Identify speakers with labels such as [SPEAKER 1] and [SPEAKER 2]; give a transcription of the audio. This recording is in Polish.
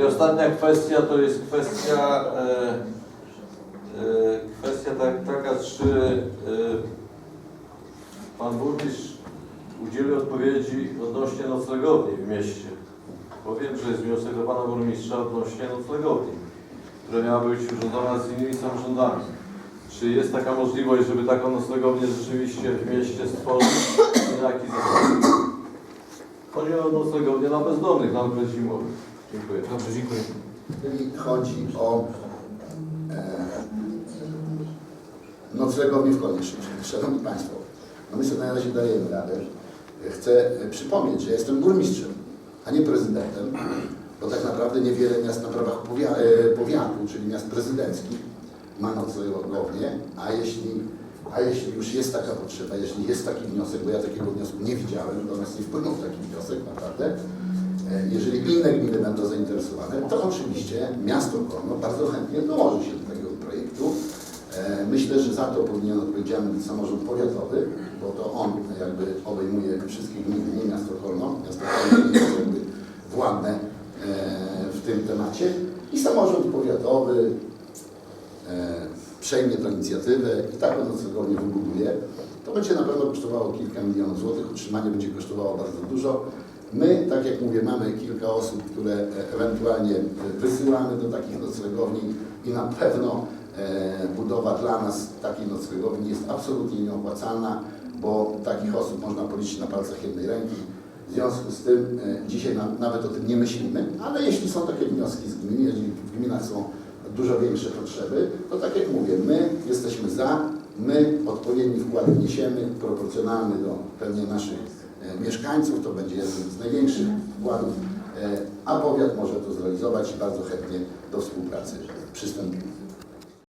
[SPEAKER 1] I ostatnia kwestia to jest kwestia, e, e, kwestia tak, taka, czy e, Pan Burmistrz udzielił odpowiedzi odnośnie noclegowni w mieście. Bo wiem, że jest wniosek do Pana Burmistrza odnośnie noclegowni, która miała być urządzona z innymi samorządami. Czy jest taka możliwość, żeby taką noclegownię rzeczywiście w mieście stworzyć? I jaki zasad? Chodzi o noclegownię dla bezdomnych na okres zimowy. Dziękuję.
[SPEAKER 2] Dobrze, dziękuję.
[SPEAKER 3] Jeżeli chodzi o e, noclegownię w Koniecznym. Szanowni Państwo, no my sobie na razie dajemy radę. Chcę e, przypomnieć, że jestem burmistrzem, a nie prezydentem, bo tak naprawdę niewiele miast na prawach powia- powiatu, czyli miast prezydenckich, ma noclegownię, a jeśli, a jeśli już jest taka potrzeba, jeśli jest taki wniosek, bo ja takiego wniosku nie widziałem, do nas nie wpłynął taki wniosek naprawdę, E, Jeżeli inne gminy będą zainteresowane, to oczywiście miasto Kolno bardzo chętnie dołoży się do takiego projektu. E, Myślę, że za to powinien odpowiedzialny samorząd powiatowy, bo to on jakby obejmuje wszystkie gminy, nie miasto Kolno. Miasto Kolno jest jakby władne e, w tym temacie. I samorząd powiatowy przejmie tę inicjatywę i taką noclegownię wybuduje. To będzie na pewno kosztowało kilka milionów złotych, utrzymanie będzie kosztowało bardzo dużo. My, tak jak mówię, mamy kilka osób, które ewentualnie wysyłamy do takich noclegowni i na pewno e, budowa dla nas takiej noclegowni jest absolutnie nieopłacalna, bo takich osób można policzyć na palcach jednej ręki. W związku z tym e, dzisiaj na, nawet o tym nie myślimy, ale jeśli są takie wnioski z gmin, jeżeli w gminach są dużo większe potrzeby, to tak jak mówię, my jesteśmy za, my odpowiedni wkład wniesiemy, proporcjonalny do pewnie naszych e, mieszkańców, to będzie jeden z największych wkładów, e, a powiat może to zrealizować i bardzo chętnie do współpracy przystąpimy.